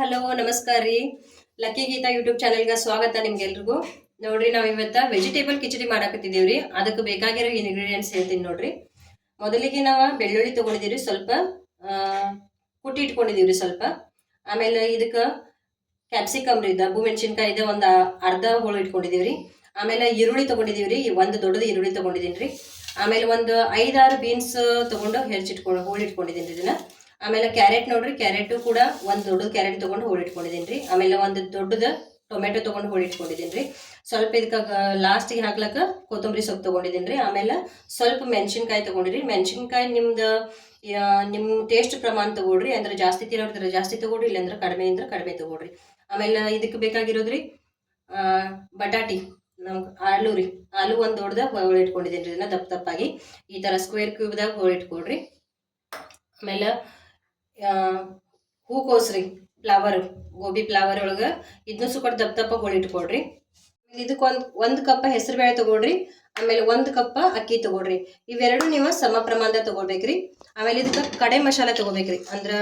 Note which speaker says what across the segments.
Speaker 1: Hello, ನಮಸ್ಕಾರ ರೀ. Lucky Geetha YouTube ಚಾನೆಲ್ಗೆ ಸ್ವಾಗತ ನಿಮ್ಗೆಲ್ರಿಗೂ. ನೋಡ್ರಿ, ನಾವು ಇವತ್ತು ವೆಜಿಟೇಬಲ್ ಕಿಚಡಿ ಮಾಡಾಕತ್ತಿದೀವ್ರಿ ಅದಕ್ಕೆ ಬೇಕಾಗಿರೋ ಇಂಗ್ರೀಡಿಯೆಂಟ್ಸ್ ಹೇಳ್ತೀನಿ ನೋಡ್ರಿ. ಮೊದಲಿಗೆ ನಾವು ಬೆಳ್ಳುಳ್ಳಿ ತಗೊಂಡಿದೀವ್ರಿ ಸ್ವಲ್ಪ. ಕುಟ್ಟಿ ಇಟ್ಕೊಂಡಿದ್ದೀವಿ ರೀ ಸ್ವಲ್ಪ. ಆಮೇಲೆ ಇದಕ್ಕೆ ಕ್ಯಾಪ್ಸಿಕಮ್ ರೀ, ದಬ್ಬು ಇದೆ, ಒಂದು ಅರ್ಧ ಹೋಳು ರೀ. ಆಮೇಲೆ ಈರುಳ್ಳಿ ತಗೊಂಡಿದೀವ್ರಿ ಒಂದು ದೊಡ್ಡದು ಈರುಳ್ಳಿ ತೊಗೊಂಡಿದ್ದೀನಿ ರೀ. ಆಮೇಲೆ ಒಂದು ಐದಾರು ಬೀನ್ಸ್ ತಗೊಂಡು ಹೆಚ್ಚಿಟ್ಕೊಂಡು ಹೋಳು ಇಟ್ಕೊಂಡಿದ್ದೀನಿ ಇದನ್ನ. ಆಮೇಲೆ ಕ್ಯಾರೆಟ್ ನೋಡ್ರಿ, ಕ್ಯಾರೆಟು ಕೂಡ ಒಂದು ದೊಡ್ಡ ಕ್ಯಾರೆಟ್ ತಗೊಂಡು ಹೋಳಿಟ್ಕೊಂಡಿದ್ದೀನಿ ರೀ ಆಮೇಲೆ ಒಂದು ದೊಡ್ಡದ ಟೊಮೆಟೊ ತಗೊಂಡು ಹೋಳಿಟ್ಕೊಂಡಿದ್ದೀನಿ ರೀ ಸ್ವಲ್ಪ ಇದಕ್ಕೆ ಲಾಸ್ಟಿಗೆ ಹಾಕ್ಲಕ್ಕ ಕೊತ್ತಂಬರಿ ಸೊಪ್ಪು ತಗೊಂಡಿದ್ದೀನಿ ರೀ ಆಮೇಲೆ ಸ್ವಲ್ಪ ಮೆಣಸಿನ್ಕಾಯಿ ತಗೊಂಡಿರಿ. ಮೆಣಸಿನ್ಕಾಯಿ ನಿಮ್ದು ನಿಮ್ಮ ಟೇಸ್ಟ್ ಪ್ರಮಾಣ ತಗೊಳ್ರಿ. ಅಂದ್ರೆ ಜಾಸ್ತಿ ತಿರೋದ್ರೆ ಜಾಸ್ತಿ ತಗೊಳ್ರಿ, ಇಲ್ಲಾಂದ್ರೆ ಕಡಿಮೆ ಅಂದ್ರೆ ಕಡಿಮೆ ತಗೊಳ್ರಿ. ಆಮೇಲೆ ಇದಕ್ಕೆ ಬೇಕಾಗಿರೋದ್ರಿ ಬಟಾಟಿ. ನಮ್ಗೆ ಆಲೂ ರೀ. ಆಲೂ ಒಂದು ದೊಡ್ಡದಾಗ ಹೋಳಿಟ್ಕೊಂಡಿದ್ದೀನಿ ರೀ ಇದನ್ನ ದಪ್ಪ ದಪ್ಪಾಗಿ ಈ ಥರ ಸ್ಕ್ವೇರ್ ಕ್ಯೂಬ್ದಾಗ ಹೋಳಿಟ್ಕೊಳ್ರಿ. ಆಮೇಲೆ ಹೂಕೋಸ್ರಿ ಫ್ಲವರ್ ಗೋಬಿ ಫ್ಲವರ್ ಒಳಗೆ ಇದನ್ನು ಸ್ವಲ್ಪ ದಪ್ಪ ದಪ್ಪ ಹೋಳಿಟ್ಕೊಳ್ರಿ ಇದಕ್ಕೆ ಒಂದು ಒಂದು ಕಪ್ ಹೆಸರು ಬೇಳೆ ತೊಗೊಳ್ರಿ. ಆಮೇಲೆ ಒಂದು ಕಪ್ ಅಕ್ಕಿ ತೊಗೊಳ್ರಿ. ಇವೆರಡು ನೀವು ಸಮ ಪ್ರಮಾಣದ ತೊಗೊಳ್ಬೇಕ್ರಿ. ಆಮೇಲೆ ಇದಕ್ಕೆ ಕಡೆ ಮಸಾಲೆ ತಗೋಬೇಕ್ರಿ ಅಂದ್ರೆ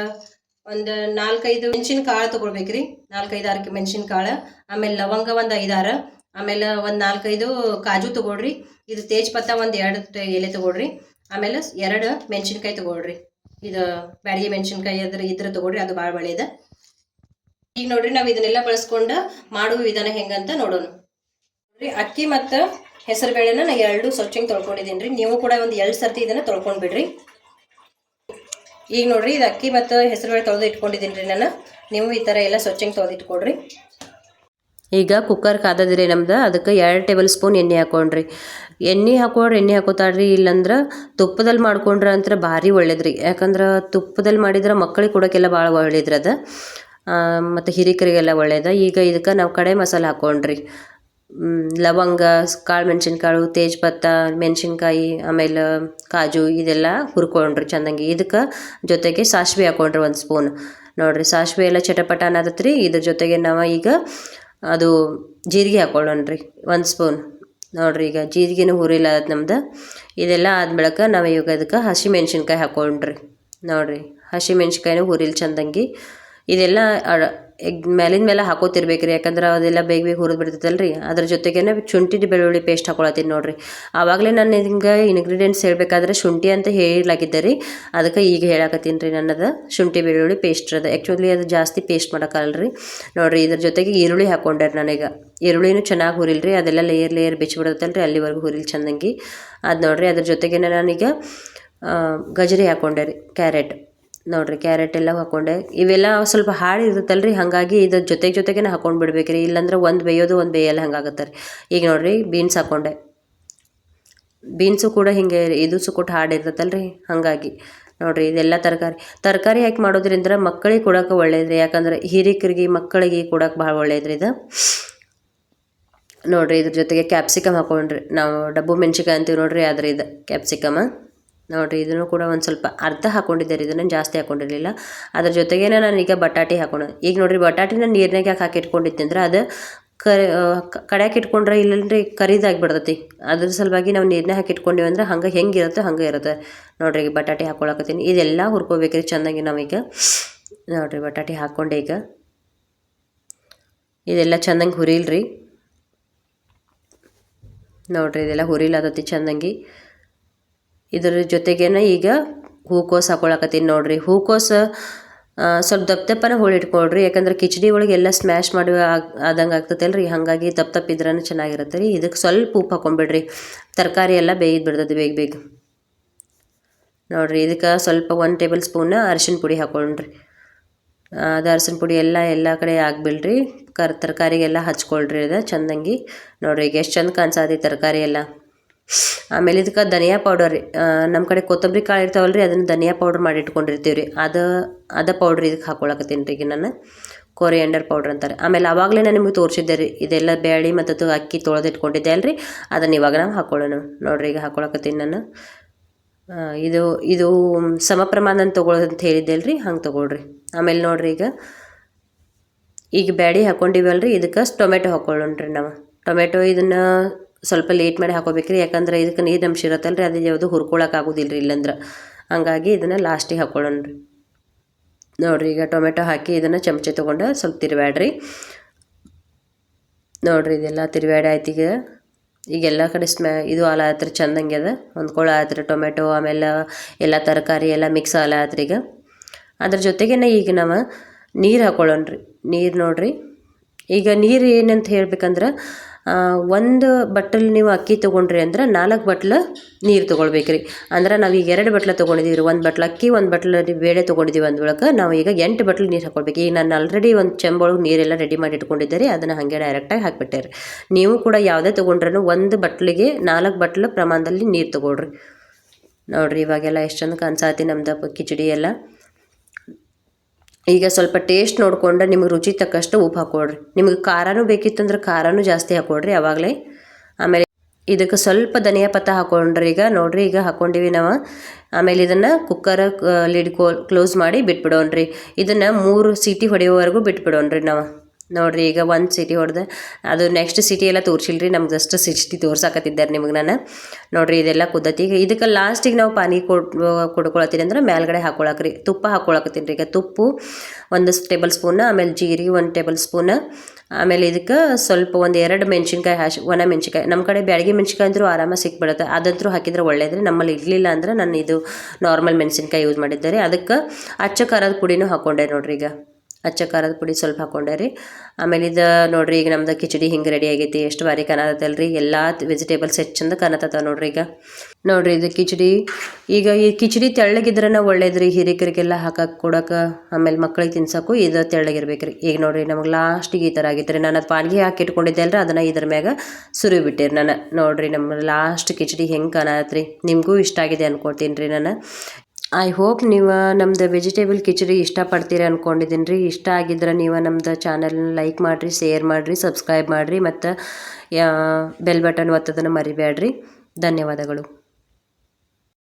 Speaker 1: ಒಂದು ನಾಲ್ಕೈದು ಮೆಣಸಿನ ಕಾಳು ತಗೊಳ್ಬೇಕ್ರಿ. ನಾಲ್ಕೈದು ಆರಕ್ಕೆ ಮೆಣಸಿನ ಕಾಳು. ಆಮೇಲೆ ಲವಂಗ ಒಂದು ಐದಾರು ಆಮೇಲೆ ಒಂದು ನಾಲ್ಕೈದು ಕಾಜು ತೊಗೊಳ್ರಿ. ಇದು ತೇಜ್ಪತ್ತ ಒಂದು ಎರಡು ಎಲೆ ತೊಗೊಳ್ರಿ. ಆಮೇಲೆ ಎರಡು ಮೆಣಸಿನ್ಕಾಯಿ ತಗೊಳ್ರಿ. ಇದು ಬ್ಯಾಡಿಗೆ ಮೆಣಸಿನ್ಕಾಯಿ ಅದ್ರ ಇದ್ರ ತಗೊಳ್ರಿ, ಅದು ಭಾಳ ಒಳ್ಳೇದ. ಈಗ ನೋಡ್ರಿ, ನಾವು ಇದನ್ನೆಲ್ಲ ಬಳಸ್ಕೊಂಡು ಮಾಡುವ ವಿಧಾನ ಹೆಂಗಂತ ನೋಡೋಣ. ನೋಡ್ರಿ, ಅಕ್ಕಿ ಮತ್ತು ಹೆಸರು ಬೇಳೆನ ನಾ ಎರಡು ಸ್ವಚ್ಛಂಗೆ ತೊಳ್ಕೊಂಡಿದ್ದೀನಿ ರೀ ನೀವು ಕೂಡ ಒಂದು ಎರಡು ಸರ್ತಿ ಇದನ್ನು ತೊಳ್ಕೊಂಡು ಬಿಡ್ರಿ ಈಗ ನೋಡ್ರಿ, ಇದು ಅಕ್ಕಿ ಮತ್ತು ಹೆಸರು ಬೇಳೆ ತೊಳೆದು ಇಟ್ಕೊಂಡಿದ್ದೀನಿ ರೀ ನಾನು. ನೀವು ಈ ಥರ ಎಲ್ಲ ಸ್ವಚ್ಛಂಗೆ ತೊಳೆದು ಇಟ್ಕೊಡ್ರಿ
Speaker 2: ಈಗ ಕುಕ್ಕರ್ ಕಾದದ್ರಿ ನಮ್ದು, ಅದಕ್ಕೆ ಎರಡು ಟೇಬಲ್ ಸ್ಪೂನ್ ಎಣ್ಣೆ ಹಾಕೊಂಡ್ರಿ. ಎಣ್ಣೆ ಹಾಕೋರು ಎಣ್ಣೆ ಹಾಕೋತಾಳ್ರಿ, ಇಲ್ಲಂದ್ರೆ ತುಪ್ಪದಲ್ಲಿ ಮಾಡ್ಕೊಂಡ್ರೆ ಅಂತ ಭಾರಿ ಒಳ್ಳೇದ್ರಿ. ಯಾಕಂದ್ರೆ ತುಪ್ಪದಲ್ಲಿ ಮಾಡಿದ್ರೆ ಮಕ್ಕಳಿಗೆ ಕೊಡೋಕ್ಕೆಲ್ಲ ಭಾಳ ಒಳ್ಳೇದ್ರಿ ಅದು. ಮತ್ತು ಹಿರಿಕರಿಗೆಲ್ಲ ಒಳ್ಳೇದ. ಈಗ ಇದಕ್ಕೆ ನಾವು ಕಡೆ ಮಸಾಲೆ ಹಾಕೊಂಡ್ರಿ. ಲವಂಗ, ಕಾಳು ಮೆಣಸಿನ್ಕಾಳು, ತೇಜ್ಪತ್ತ, ಮೆಣಸಿನ್ಕಾಯಿ, ಆಮೇಲೆ ಕಾಜು ಇದೆಲ್ಲ ಹುರ್ಕೊಂಡ್ರಿ ಚಂದಂಗಿ. ಇದಕ್ಕೆ ಜೊತೆಗೆ ಸಾಸಿವೆ ಹಾಕೊಂಡ್ರಿ ಒಂದು ಸ್ಪೂನ್ ನೋಡ್ರಿ, ಸಾಸಿವೆ ಎಲ್ಲ ಚಟಪಟ ಅನ್ನತತ್ರಿ ಇದ್ರ ಜೊತೆಗೆ ನಾವು ಈಗ ಅದು ಜೀರಿಗೆ ಹಾಕೊಳ್ಳೋಣ್ರಿ ಒಂದು ಸ್ಪೂನ್ ನೋಡ್ರಿ ಈಗ ಜೀರಿಗೆನೂ ಹುರಿಲ್ಲ ಅದು ನಮ್ದು. ಇದೆಲ್ಲ ಆದ್ಮೇಳಕ ನಾವು ಇವಾಗ ಅದಕ್ಕೆ ಹಸಿ ಮೆಣ್ಸಿನ್ಕಾಯಿ ಹಾಕೊಂಡ್ರಿ ನೋಡ್ರಿ, ಹಸಿ ಮೆಣ್ಸಿನ್ಕಾಯಿನೂ ಹುರಿಲ್ ಚಂದಂಗಿ, ಇದೆಲ್ಲ ಎಗ್ ಮೇಲಿನ ಮೇಲೆ ಹಾಕೋತಿರ್ಬೇಕ್ರಿ, ಯಾಕಂದ್ರೆ ಅದೆಲ್ಲ ಬೇಗ ಬೇಗ ಹುರಿದು ಬಿಡ್ತೈತಲ್ರಿ. ಅದ್ರ ಜೊತೆಗೇನೆ ಶುಂಠಿ ಬೆಳ್ಳುಳ್ಳಿ ಪೇಸ್ಟ್ ಹಾಕೊಳತ್ತೀನಿ ನೋಡಿರಿ. ಆವಾಗಲೇ ನಾನು ಹಿಂಗೆ ಇನ್ಗ್ರೀಡಿಯೆಂಟ್ಸ್ ಹೇಳಬೇಕಾದ್ರೆ ಶುಂಠಿ ಅಂತ ಹೇಳಿಲಾಗಿದ್ದೆ ರೀ ಅದಕ್ಕೆ ಈಗ ಹೇಳಕತ್ತೀನಿ ರೀ ನನ್ನದು ಶುಂಠಿ ಬೆಳ್ಳುಳ್ಳಿ ಪೇಸ್ಟ್ ಅದು ಆ್ಯಕ್ಚುಲಿ ಅದು ಜಾಸ್ತಿ ಪೇಸ್ಟ್ ಮಾಡೋಕ್ಕಲ್ಲ ರೀ ನೋಡಿರಿ, ಇದ್ರ ಜೊತೆಗೆ ಈರುಳ್ಳಿ ಹಾಕೊಂಡೆ ನನಗೆ. ಈರುಳ್ಳಿನೂ ಚೆನ್ನಾಗಿ ಹುರಿಲ್ರಿ, ಅದೆಲ್ಲ ಲೇಯರ್ ಲೇಯರ್ ಬಿಚ್ಚಿಬಿಡುತ್ತಲ್ರಿ ಅಲ್ಲಿವರೆಗೂ ಹುರಿಲ್ ಚಂದಂಗಿ. ಅದು ನೋಡಿರಿ, ಅದ್ರ ಜೊತೆಗೇನೆ ನಾನೀಗ ಗಜರಿ ಹಾಕೊಂಡೆ ರೀ ಕ್ಯಾರೆಟ್. ನೋಡ್ರಿ ಕ್ಯಾರೆಟ್ ಎಲ್ಲ ಹಾಕೊಂಡೆ. ಇವೆಲ್ಲ ಸ್ವಲ್ಪ ಹಾಳು ಇರುತ್ತಲ್ರಿ, ಹಾಗಾಗಿ ಇದ್ರ ಜೊತೆಗೆ ಜೊತೆಗೇ ಹಾಕೊಂಡು ಬಿಡ್ಬೇಕ್ರಿ. ಇಲ್ಲಾಂದ್ರೆ ಒಂದು ಬೇಯೋದು, ಒಂದು ಬೇಯಲ್ಲ ಹಂಗಾಗತ್ತೆ ರೀ ಈಗ ನೋಡಿರಿ ಬೀನ್ಸ್ ಹಾಕೊಂಡೆ. ಬೀನ್ಸು ಕೂಡ ಹಿಂಗೆ ಇದು ಕೂಡ ಹಾಡು ಇರ್ತೈತಲ್ರಿ, ಹಾಗಾಗಿ. ನೋಡಿರಿ ಇದೆಲ್ಲ ತರಕಾರಿ. ತರಕಾರಿ ಹಾಕಿ ಮಾಡೋದ್ರಿಂದ ಮಕ್ಕಳಿಗೆ ಕೊಡೋಕೆ ಒಳ್ಳೇದ್ರಿ. ಯಾಕಂದ್ರೆ ಹಿರಿಕರಿಗೆ, ಮಕ್ಕಳಿಗೆ ಕೊಡೋಕೆ ಭಾಳ ಒಳ್ಳೇದ್ರಿ ಇದು. ನೋಡಿರಿ ಇದ್ರ ಜೊತೆಗೆ ಕ್ಯಾಪ್ಸಿಕಮ್ ಹಾಕೊಂಡ್ರಿ. ನಾವು ಡಬ್ಬು ಮೆಣ್ಸಿನ್ಕಾಯಿ ಅಂತೀವಿ ನೋಡಿರಿ, ಆದ್ರೆ ಇದು ಕ್ಯಾಪ್ಸಿಕಮ್ ನೋಡ್ರಿ, ಇದನ್ನು ಕೂಡ ಒಂದು ಸ್ವಲ್ಪ ಅರ್ಧ ಹಾಕೊಂಡಿದ್ದೆ ರೀ ಇದನ್ನು ಜಾಸ್ತಿ ಹಾಕೊಂಡಿರಲಿಲ್ಲ. ಅದ್ರ ಜೊತೆಗೇನೆ ನಾನು ಈಗ ಬಟಾಟೆ ಹಾಕೊಂಡು ಈಗ ನೋಡ್ರಿ, ಬಟಾಟಿನ ನೀರ್ನಾಗ ಯಾಕೆ ಹಾಕಿ ಇಟ್ಕೊಂಡಿದ್ದೆ ಅಂದ್ರೆ ಅದು ಕರಿ ಕಡ್ಯಾಕೆ ಇಟ್ಕೊಂಡ್ರೆ ಇಲ್ಲಂದ್ರೆ ಕರಿದಾಗಿ ಬಿಡ್ತೈತಿ ಅದ್ರ ಸಲುವಾಗಿ ನಾವು ನೀರನ್ನ ಹಾಕಿ ಇಟ್ಕೊಂಡಿವಿ ಅಂದ್ರೆ ಹಂಗೆ ಹೆಂಗಿರುತ್ತೆ ಹಂಗೆ ಇರುತ್ತೆ. ನೋಡಿರಿ, ಈಗ ಬಟಾಟಿ ಹಾಕೊಳಕತ್ತೀನಿ. ಇದೆಲ್ಲ ಹುರ್ಕೋಬೇಕ್ರಿ ಚೆನ್ನಾಗಿ ನಾವೀಗ ನೋಡ್ರಿ, ಬಟಾಟಿ ಹಾಕ್ಕೊಂಡೆ ಈಗ. ಇದೆಲ್ಲ ಚೆನ್ನಾಗಿ ಹುರಿಲ್ರಿ. ನೋಡ್ರಿ, ಇದೆಲ್ಲ ಹುರಿಲಾತತಿ ಚಂದಂಗಿ. ಇದ್ರ ಜೊತೆಗೇನೆ ಈಗ ಹೂಕೋಸು ಹಾಕೊಳಕತ್ತೀನಿ ನೋಡ್ರಿ. ಹೂಕೋಸು ಸ್ವಲ್ಪ ದಪ್ಪ ದಪ್ಪನ ಹೋಳಿ ಇಟ್ಕೊಳ್ರಿ. ಯಾಕಂದ್ರೆ ಕಿಚಡಿ ಒಳಗೆ ಎಲ್ಲ ಸ್ಮ್ಯಾಶ್ ಮಾಡಿ ಆದಂಗೆ ಆಗ್ತೈತಲ್ರಿ. ಹಾಗಾಗಿ ದಪ್ಪ ದಪ್ಪ ಇದ್ರೂ ಚೆನ್ನಾಗಿರುತ್ತೆ ರೀ. ಇದಕ್ಕೆ ಸ್ವಲ್ಪ ಉಪ್ಪು ಹಾಕೊಂಬಿಡ್ರಿ. ತರಕಾರಿ ಎಲ್ಲ ಬೇಯ್ದು ಬಿಡ್ತದೆ ಬೇಗ ಬೇಗ. ನೋಡಿರಿ, ಇದಕ್ಕೆ ಸ್ವಲ್ಪ ಒಂದು ಟೇಬಲ್ ಸ್ಪೂನ್ ಅರಿಶಿನ ಪುಡಿ ಹಾಕೊಂಡ್ರಿ ಅದು ಅರಸಿನ ಪುಡಿ ಎಲ್ಲ ಎಲ್ಲ ಕಡೆ ಹಾಕ್ಬಿಡ್ರಿ ಕರ್, ತರಕಾರಿಗೆಲ್ಲ ಹಚ್ಕೊಳ್ರಿ ಅದು, ಚಂದಂಗಿ. ನೋಡ್ರಿ, ಈಗ ಎಷ್ಟು ಚಂದ ಕಾಣಿಸತಿ ತರಕಾರಿ ಎಲ್ಲ. ಆಮೇಲೆ ಇದಕ್ಕೆ ಧನಿಯಾ ಪೌಡರ್ ರೀ. ನಮ್ಮ ಕಡೆ ಕೊತ್ತಂಬರಿ ಕಾಳು ಇರ್ತಾವಲ್ಲ ರೀ ಅದನ್ನು ಧನಿಯಾ ಪೌಡ್ರ್ ಮಾಡಿ ಇಟ್ಕೊಂಡಿರ್ತೀವಿ ರೀ ಅದು, ಅದ ಪೌಡ್ರ್ ಇದಕ್ಕೆ ಹಾಕೊಳಕತ್ತೀನಿ ರೀ ಈಗ ನಾನು ಕೊರಿಯಂಡರ್ ಪೌಡ್ರ್ ಅಂತಾರೆ. ಆಮೇಲೆ ಆವಾಗಲೇ ನಾನು ನಿಮಗೆ ತೋರಿಸಿದ್ದೆ ರೀ, ಇದೆಲ್ಲ ಬ್ಯಾಳಿ ಮತ್ತು ಅಕ್ಕಿ ತೊಳೆದು ಇಟ್ಕೊಂಡಿದ್ದೆ ಅಲ್ರಿ. ಅದನ್ನು ಇವಾಗ ನಾವು ಹಾಕೊಳ್ಳೋಣ. ನೋಡ್ರಿ ಈಗ ಹಾಕೊಳಕತ್ತೀನಿ ನಾನು. ಇದು ಇದು ಸಮ ಪ್ರಮಾಣ ತೊಗೊಳೋದು ಅಂತ ಹೇಳಿದ್ದೆ ಅಲ್ರಿ, ಹಂಗೆ ತೊಗೊಳ್ರಿ. ಆಮೇಲೆ ನೋಡ್ರಿ ಈಗ. ಈಗ ಬ್ಯಾಡಿ ಹಾಕ್ಕೊಂಡಿವಲ್ರಿ ಇದಕ್ಕೆ ಟೊಮೆಟೊ ಹಾಕೊಳ್ಳೋಣ್ರಿ ನಾವು. ಟೊಮೆಟೊ ಇದನ್ನು ಸ್ವಲ್ಪ ಲೇಟ್ ಮಾಡಿ ಹಾಕೋಬೇಕ್ರಿ. ಯಾಕಂದ್ರೆ ಇದಕ್ಕೆ ನೀರು ಅಂಶ ರೀ ಅದು ಯಾವುದು ಹುರ್ಕೊಳಕ್ಕೆ ರೀ ಇಲ್ಲಂದ್ರೆ. ಹಂಗಾಗಿ ಇದನ್ನು ಲಾಸ್ಟಿಗೆ ಹಾಕೊಳ್ಳೋಣ್ರಿ ನೋಡಿರಿ, ಈಗ ಟೊಮೆಟೊ ಹಾಕಿ ಇದನ್ನು ಚಮಚೆ ತೊಗೊಂಡು ಸ್ವಲ್ಪ ತಿರುವಾಡ್ರಿ ನೋಡಿರಿ, ಇದೆಲ್ಲ ತಿರುವಾಡಿ ಆಯ್ತು ಈಗ. ಈಗ ಎಲ್ಲ ಕಡೆ ಸ್ಮ್ಯಾ ಇದು ಆಲ ಆಯ್ತ್ರಿ ಚಂದಂಗೆ ಅದ. ಹೊಂದ್ಕೊಳ್ಳೋ ಆಯ್ತ್ರಿ ಟೊಮೆಟೊ, ಆಮೇಲೆ ಎಲ್ಲ ತರಕಾರಿ ಎಲ್ಲ ಮಿಕ್ಸ್ ಆಲ ಆಯ್ತ್ರಿ ಈಗ. ಅದ್ರ ಜೊತೆಗೇನೆ ಈಗ ನಾವು ನೀರು ಹಾಕೊಳ್ಳೋಣ್ರಿ. ನೀರು ನೋಡಿರಿ. ಈಗ ನೀರು ಏನಂತ ಹೇಳ್ಬೇಕಂದ್ರೆ ಒಂದು ಬಟ್ಟಲ್ ನೀವು ಅಕ್ಕಿ ತೊಗೊಂಡ್ರಿ ಅಂದ್ರೆ ನಾಲ್ಕು ಬಟ್ಲ ನೀರು ತೊಗೊಳ್ಬೇಕ್ರಿ. ಅಂದ್ರೆ ನಾವು ಈಗ ಎರಡು ಬಟ್ಲ ತೊಗೊಂಡಿದ್ದೀವಿ ರೀ ಒಂದು ಬಟ್ಲ ಅಕ್ಕಿ, ಒಂದು ಬಟ್ಲ ಬೇಳೆ ತೊಗೊಂಡಿದ್ದೀವಿ ಅಂದ ಬಳಿಕ ನಾವು ಈಗ ಎಂಟು ಬಟ್ಲು ನೀರು ಹಾಕೊಳ್ಬೇಕು. ಈಗ ನಾನು ಆಲ್ರೆಡಿ ಒಂದು ಚೆಂಬೊಳಗೆ ನೀರೆಲ್ಲ ರೆಡಿ ಮಾಡಿ ಇಟ್ಕೊಂಡಿದ್ದೀರಿ ಅದನ್ನು ಹಾಗೆ ಡೈರೆಕ್ಟಾಗಿ ಹಾಕಿಬಿಟ್ಟೆ ರೀ. ನೀವು ಕೂಡ ಯಾವುದೇ ತೊಗೊಂಡ್ರೂ ಒಂದು ಬಟ್ಲಿಗೆ ನಾಲ್ಕು ಬಟ್ಲು ಪ್ರಮಾಣದಲ್ಲಿ ನೀರು ತೊಗೊಳ್ರಿ. ನೋಡಿರಿ ಇವಾಗೆಲ್ಲ ಎಷ್ಟು ಚಂದ ಕನ್ಸಾತಿ ನಮ್ದು ಕಿಚಡಿ ಎಲ್ಲ. ಈಗ ಸ್ವಲ್ಪ ಟೇಸ್ಟ್ ನೋಡಿಕೊಂಡ್ರೆ ನಿಮಗೆ ರುಚಿ ತಕ್ಕಷ್ಟು ಉಪ್ಪು ಹಾಕೊಡ್ರಿ ನಿಮಗೆ ಖಾರನೂ ಬೇಕಿತ್ತಂದ್ರೆ ಖಾರನೂ ಜಾಸ್ತಿ ಹಾಕೊಡ್ರಿ ಯಾವಾಗಲೇ ಆಮೇಲೆ ಇದಕ್ಕೆ ಸ್ವಲ್ಪ ಧನಿಯಾ ಪತ್ತ ಹಾಕೊಂಡ್ರಿ ಈಗ. ನೋಡ್ರಿ ಈಗ ಹಾಕೊಂಡಿವಿ ನಾವು. ಆಮೇಲೆ ಇದನ್ನು ಕುಕ್ಕರ್ ಲಿಡ್ ಕ್ಲೋಸ್ ಮಾಡಿ ಬಿಟ್ಬಿಡೋಣ್ರಿ. ಇದನ್ನು ಮೂರು ಸೀಟಿ ಹೊಡೆಯೋವರೆಗೂ ಬಿಟ್ಬಿಡೋಣ್ರಿ ನಾವು. ನೋಡ್ರಿ, ಈಗ ಒಂದು ಸಿಟಿ ಹೊಡೆದು, ಅದು ನೆಕ್ಸ್ಟ್ ಸಿಟಿ ಎಲ್ಲ ತೋರಿಸಿಲ್ರಿ, ನಮ್ಗೆ ಜಸ್ಟ್ ಸಿಟಿ ತೋರ್ಸಾಕತ್ತಿದ್ದಾರೆ ನಿಮಗೆ ನಾನು. ನೋಡಿರಿ, ಇದೆಲ್ಲ ಕುದ್ದತಿ. ಈಗ ಇದಕ್ಕೆ ಲಾಸ್ಟಿಗೆ ನಾವು ಪಾನಿ ಕೊಡ್ ಕೊಡ್ಕೊಳತ್ತೀನಿ ಅಂದ್ರೆ ಮೇಲ್ಗಡೆ ಹಾಕೊಳಕ್ರಿ, ತುಪ್ಪ ಹಾಕೊಳಕತ್ತೀನಿ ರೀ ಈಗ ತುಪ್ಪು ಒಂದು ಟೇಬಲ್ ಸ್ಪೂನ್ ಆಮೇಲೆ ಜೀರಿಗೆ ಒಂದು ಟೇಬಲ್ ಸ್ಪೂನ್ ಆಮೇಲೆ ಇದಕ್ಕೆ ಸ್ವಲ್ಪ ಒಂದು ಎರಡು ಮೆಣಸಿನ್ಕಾಯಿ ಹಾಶ್, ಒಣ ಮೆಣಸಿನ್ಕಾಯಿ. ನಮ್ಮ ಕಡೆ ಬ್ಯಾಡಗಿ ಮೆಣಸಿನ್ಕಾಯಿ ಅಂದರೂ ಆರಾಮಾಗಿ ಸಿಕ್ಬಿಡುತ್ತೆ. ಅದಂತರೂ ಹಾಕಿದ್ರೆ ಒಳ್ಳೇದ್ರಿ. ನಮ್ಮಲ್ಲಿ ಇರಲಿಲ್ಲ ಅಂದ್ರೆ ನಾನು ಇದು ನಾರ್ಮಲ್ ಮೆಣಸಿನ್ಕಾಯಿ ಯೂಸ್ ಮಾಡಿದ್ದೆ ಅದಕ್ಕೆ ಅಚ್ಚ ಖಾರದ ಪುಡಿನೂ ಹಾಕ್ಕೊಂಡೆ ನೋಡ್ರಿ ಈಗ. ಅಚ್ಚ ಖಾರದ ಪುಡಿ ಸ್ವಲ್ಪ ಹಾಕೊಂಡೆ ರೀ. ಆಮೇಲೆ ಇದು ನೋಡ್ರಿ ಈಗ ನಮ್ದು ಕಿಚಡಿ ಹಿಂಗೆ ರೆಡಿ ಆಗೈತಿ. ಎಷ್ಟು ಬಾರಿ ಕಾಣತೈತಲ್ರಿ ಎಲ್ಲ ವೆಜಿಟೇಬಲ್ಸ್ ಎಷ್ಟು ಚಂದ ಕಾಣತತ್ತ ನೋಡ್ರಿ ಈಗ. ನೋಡ್ರಿ ಇದು ಕಿಚಡಿ. ಈಗ ಈ ಕಿಚಡಿ ತೆಳ್ಳಗಿದ್ರನ ಒಳ್ಳೇದ್ರಿ. ಹಿರಿಕರಿಗೆಲ್ಲ ಹಾಕಕ್ಕೆ ಕೊಡಕ್ಕೆ ಆಮೇಲೆ ಮಕ್ಳಿಗೆ ತಿನ್ಸೋಕ್ಕೂ ಇದು ತೆಳ್ಳಗಿರ್ಬೇಕ್ರಿ. ಈಗ ನೋಡ್ರಿ ನಮಗೆ ಲಾಸ್ಟಿಗೆ ಈ ಥರ ಆಗೈತೆ ರೀ ನಾನು ಅದು ಪಾನ್ಗೆ ಹಾಕಿ ಇಟ್ಕೊಂಡಿದ್ದೆ ಅಲ್ರಿ. ಅದನ್ನು ಇದ್ರ ಮ್ಯಾಗ ಸುರಿ ಬಿಟ್ಟಿರಿ ನಾನು. ನೋಡ್ರಿ ನಮ್ಮ ಲಾಸ್ಟ್ ಕಿಚಡಿ ಹೆಂಗೆ ಕಾಣತ್ರಿ ನಿಮಗೂ ಇಷ್ಟ ಆಗಿದೆ ಅನ್ಕೊಳ್ತೀನಿ ರೀ ನಾನು. ಐ ಹೋಪ್ ನೀವು ನಮ್ಮದು ವೆಜಿಟೇಬಲ್ ಕಿಚಡಿ ಇಷ್ಟಪಡ್ತೀರಿ ಅಂದ್ಕೊಂಡಿದ್ದೀನಿ ರೀ ಇಷ್ಟ ಆಗಿದ್ರೆ ನೀವು ನಮ್ಮದು ಚಾನಲ್ನ ಲೈಕ್ ಮಾಡಿರಿ ಶೇರ್ ಮಾಡಿರಿ ಸಬ್ಸ್ಕ್ರೈಬ್ ಮಾಡಿರಿ ಮತ್ತು ಬೆಲ್ ಬಟನ್ ಒತ್ತೋದನ್ನು ಮರಿಬೇಡ್ರಿ ಧನ್ಯವಾದಗಳು.